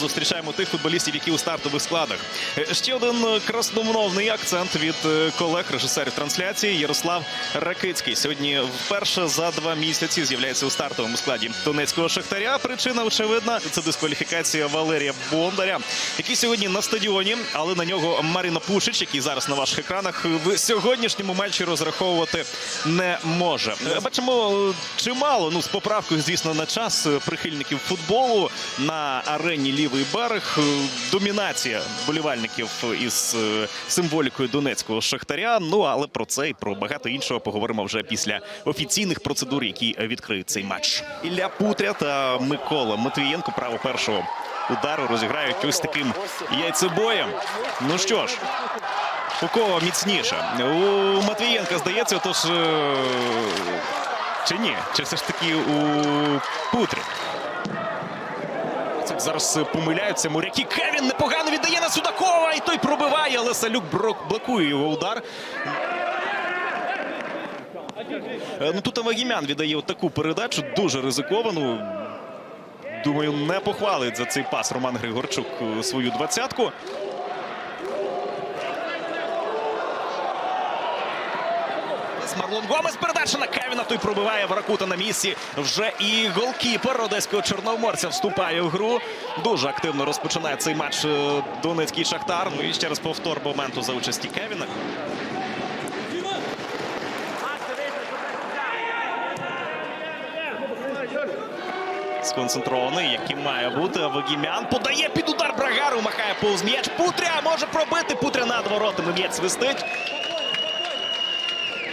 Зустрічаємо тих футболістів, які у стартових складах. Е, Ще один е, красномовний акцент від е, колег режисерів трансляції Ярослав Ракицький. Сьогодні вперше за два місяці з'являється у стартовому складі донецького шахтаря. Причина очевидна це дискваліфікація Валерія Бондаря, який сьогодні на стадіоні, але на нього Маріна Пушич, який зараз на ваших екранах в сьогоднішньому матчі розраховувати не може. Бачимо чимало. Ну з поправкою, звісно, на час прихильників футболу на арені лівий берег. Е, Домінація болівальників із е, символікою донецького шахтаря. Ну але про це і про багато іншого поговоримо вже після офіційних процедур, які відкриють цей матч. Ілля Путря та Микола Матвієнко право першого удару розіграють ось таким яйцебоєм. Ну що ж. У кого міцніше? У Матвієнка здається, тож е, чи ні? Чи все ж таки у Путрі? Це Зараз е, помиляються моряки. Кевін непогано віддає на Судакова, і той пробиває, але Салюк блокує його удар. Е, Ну тут Авагімян віддає таку передачу, дуже ризиковану. Думаю, не похвалить за цей пас Роман Григорчук свою двадцятку. Марлон Гомес передача на Кевіна. Той пробиває Варакута на місці. Вже і голкіпер одеського чорноморця вступає в гру. Дуже активно розпочинає цей матч е, Донецький Шахтар. Ну і ще раз повтор моменту за участі Кевіна. Сконцентрований, яким має бути. Вагімян подає під удар Брагару. Махає повз м'яч. Путря може пробити. Путря над воротами. М'яч свистить.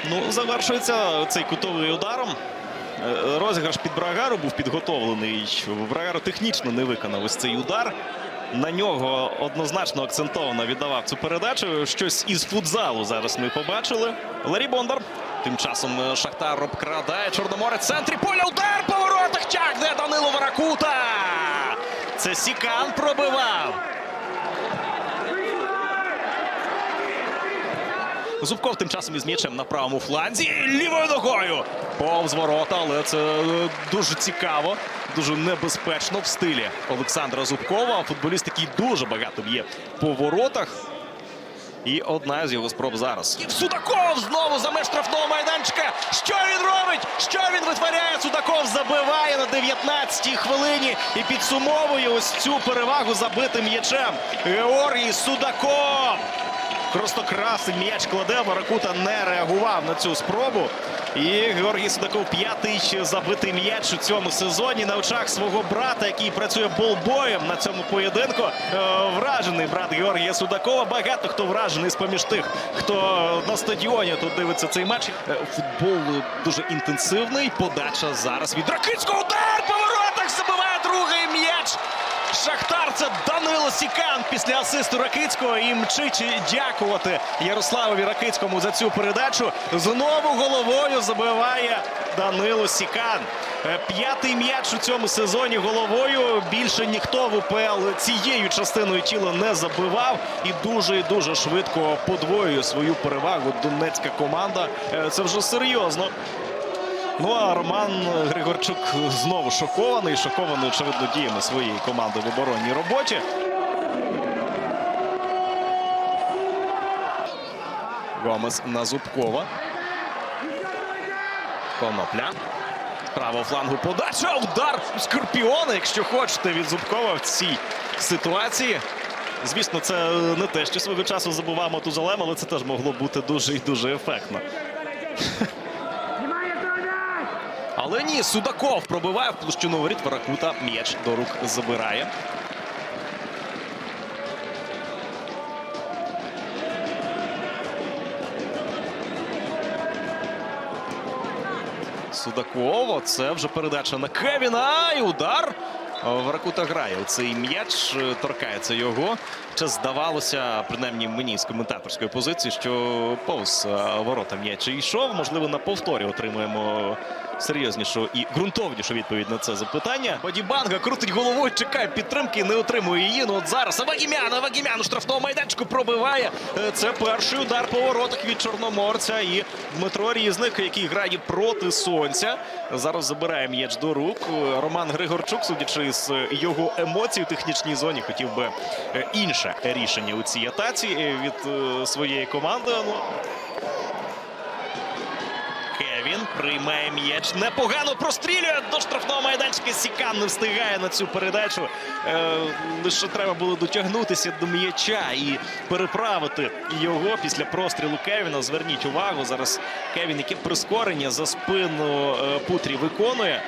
Ну, завершується цей кутовий ударом. Е, Розіграш під Брагару був підготовлений. Брагару технічно не виконав ось цей удар. На нього однозначно акцентовано віддавав цю передачу. Щось із футзалу зараз ми побачили. Ларі Бондар. Тим часом е, Шахтар обкрадає Чорноморець. в Центрі поля удар по воротах. Тягне Данило Варакута. Це Сікан пробивав. Зубков тим часом із м'ячем на правому фланзі. Лівою ногою. Повз ворота, але це е, дуже цікаво, дуже небезпечно в стилі Олександра Зубкова. Футболіст, який дуже багато б'є по воротах. І одна з його спроб зараз. І Судаков знову за меж штрафного майданчика. Що він робить? Що він витворяє? Судаков забиває на 19-й хвилині і підсумовує ось цю перевагу забитим м'ячем. Георгій Судаков. Просто красий м'яч кладе. Варакута не реагував на цю спробу. І Георгій Судаков п'ятий забитий м'яч у цьому сезоні на очах свого брата, який працює болбоєм на цьому поєдинку. Е, Вражений брат Георгія Судакова. Багато хто вражений з поміж тих, хто на стадіоні тут дивиться цей матч. Е, Футбол дуже інтенсивний. Подача зараз від Ракицького. Удар по воротах забиває другий м'яч. Шахтар це Данило Сікан після асисту Ракицького і мчить дякувати Ярославові Ракицькому за цю передачу. Знову головою забиває Данило Сікан. Е, П'ятий м'яч у цьому сезоні головою. Більше ніхто в УПЛ цією частиною тіла не забивав і дуже і дуже швидко подвоює свою перевагу. Донецька команда. Е, Це вже серйозно. Ну а Роман Григорчук знову шокований. Шокований, очевидно, діями своєї команди в оборонній роботі. Гомес на Зубкова. Конопля. Право флангу подача. Удар Скорпіона, якщо хочете, від Зубкова в цій ситуації. Звісно, це не те, що свого часу забував Матузалем, але це теж могло бути дуже і дуже ефектно. Але ні, Судаков пробиває в площину воріт. Варакута м'яч до рук забирає. Судаков. Це вже передача на Кевіна. І удар. Варакута грає у цей м'яч, торкається його. Чи здавалося, принаймні мені з коментаторської позиції, що повз е, ворота м'яч йшов. Можливо, на повторі отримуємо серйознішу і ґрунтовнішу відповідь на це запитання. Бадібанга крутить головою, чекає підтримки, не отримує її. Ну от зараз Авагімян, Авагімян у штрафному майданчику пробиває. Е, Це перший удар по воротах від Чорноморця. І Дмитро Різник, який грає проти сонця. Зараз забирає м'яч до рук. Е, Роман Григорчук, судячи з його емоцій у технічній зоні, хотів би е, інше рішення у цій атаці е, від е, своєї команди. Ну, Кевін приймає м'яч. Непогано прострілює до штрафного майданчика. Сікан не встигає на цю передачу. Е, лише треба було дотягнутися до м'яча і переправити його після прострілу Кевіна. Зверніть увагу. Зараз Кевін, яке прискорення за спину е, Путрі виконує.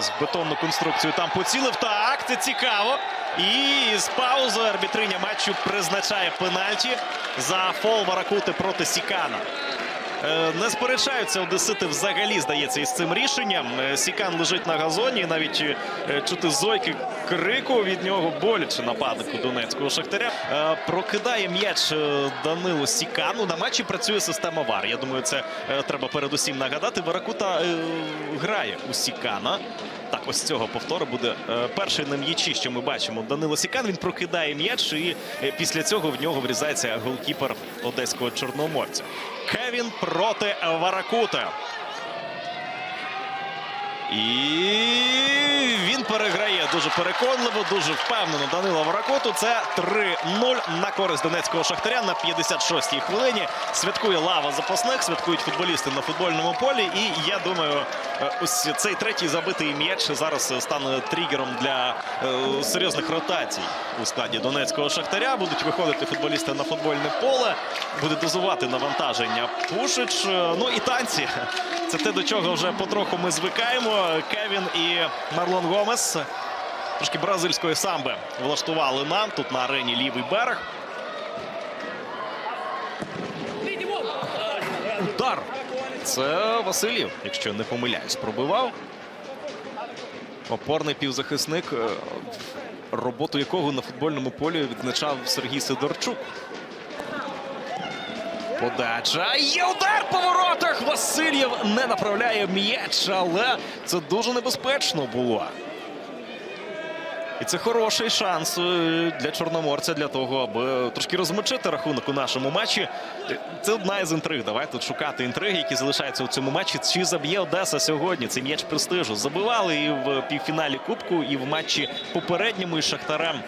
З бетонну конструкцію там поцілив. Так, це цікаво. І з паузи арбітриня матчу призначає пенальті за фол Варакути проти Сікана. Е, Не сперечаються одесити взагалі, здається, із цим рішенням. Е, Сікан лежить на газоні, навіть е, чути зойки крику від нього боляче нападнику донецького шахтаря. Прокидає м'яч Данилу Сікану. На матчі працює система ВАР. Я думаю, це треба передусім нагадати. Варакута е, грає у Сікана. Так, ось цього повтору буде перший на м'ячі, що ми бачимо. Данило Сікан. Він прокидає м'яч, і після цього в нього врізається голкіпер одеського чорноморця. Кевін проти Варакута. І переграє дуже переконливо, дуже впевнено Данила Варакоту. Це 3-0 на користь донецького шахтаря на 56-й хвилині. Святкує лава запасних, святкують футболісти на футбольному полі. І я думаю, е, ось цей третій забитий м'яч зараз стане тригером для е, серйозних ротацій у складі донецького шахтаря. Будуть виходити футболісти на футбольне поле, буде дозувати навантаження Пушич. Е, Ну і танці. Це те, до чого вже потроху ми звикаємо. Кевін і Марлон Гомес. Трошки бразильської самби влаштували нам тут на арені лівий берег. Удар. Це Васильєв, якщо не помиляюсь, пробивав. Опорний півзахисник, е, роботу якого на футбольному полі відзначав Сергій Сидорчук. Подача. Є удар по воротах. Васильєв не направляє м'яч, але це дуже небезпечно було. І це хороший шанс е, для чорноморця для того, аби трошки розмочити рахунок у нашому матчі. Це одна із інтриг. Давайте тут шукати інтриги, які залишаються у цьому матчі. Чи заб'є Одеса сьогодні? Це м'яч престижу. Забивали і в півфіналі Кубку, і в матчі попередньому із Шахтарем.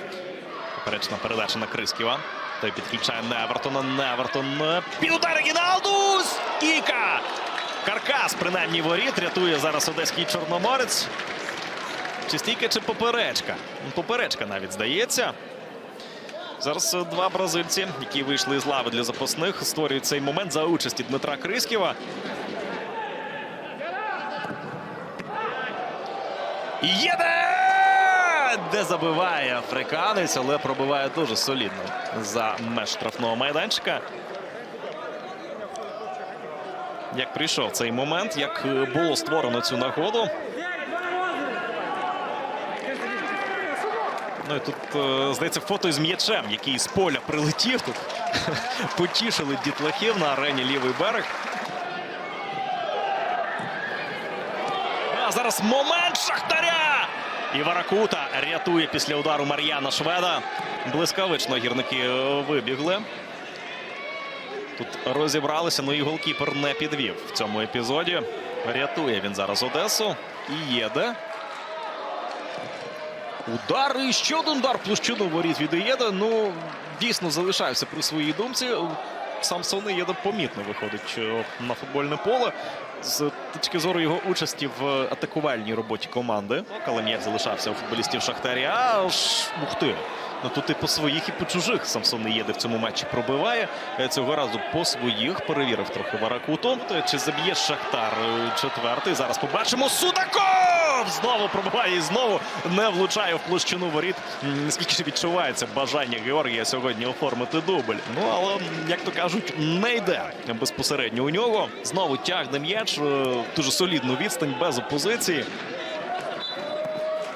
Поперечна передача на Крисківа. Той підключає Невертона. Невертон. е, Під удар Гіналду! Кіка! Каркас, принаймні, воріт. Рятує зараз одеський чорноморець. Чи стійка, чи поперечка? Ну, Поперечка навіть здається. Зараз е, два бразильці, які вийшли з лави для запасних, створюють цей момент за участі Дмитра Крисківа. Єде! Де забиває африканець, але пробиває дуже солідно за меж штрафного майданчика. Як прийшов цей момент, як було створено цю нагоду. Ну і тут, е, здається, фото з м'ячем, який з поля прилетів тут. Потішили дітлахів на арені лівий берег. А зараз момент Шахтаря! І Варакута рятує після удару Мар'яна Шведа. Блискавично гірники е, вибігли. Тут розібралися, ну і голкіпер не підвів в цьому епізоді. Рятує він зараз Одесу. І єде. Удар і ще один удар площину воріт від Ієда. Ну, дійсно залишався при своїй думці. Самсон Ієда помітно виходить е, на футбольне поле. З точки зору його участі в атакувальній роботі команди. Але м'яч залишався у футболістів Шахтаря. Ух ти. Ну тут і по своїх, і по чужих Самсон Ієда в цьому матчі пробиває. Е, Цього разу по своїх перевірив трохи Варакуту. Чи заб'є Шахтар е, четвертий? Зараз побачимо. Судаков! Знову пробиває і знову не влучає в площину воріт. Скільки ж відчувається бажання Георгія сьогодні оформити дубль. Ну але, як то кажуть, не йде безпосередньо у нього. Знову тягне м'яч. е, Дуже солідну відстань без опозиції.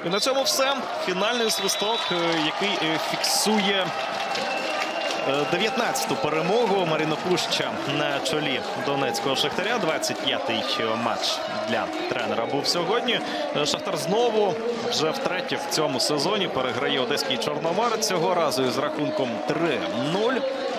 І на цьому все. Фінальний свисток, е, який е, фіксує 19-ту перемогу Марина Пуща на чолі Донецького Шахтаря. 25-й матч для тренера був сьогодні. Шахтар знову вже втретє в цьому сезоні переграє одеський чорномарець цього разу із рахунком 3-0.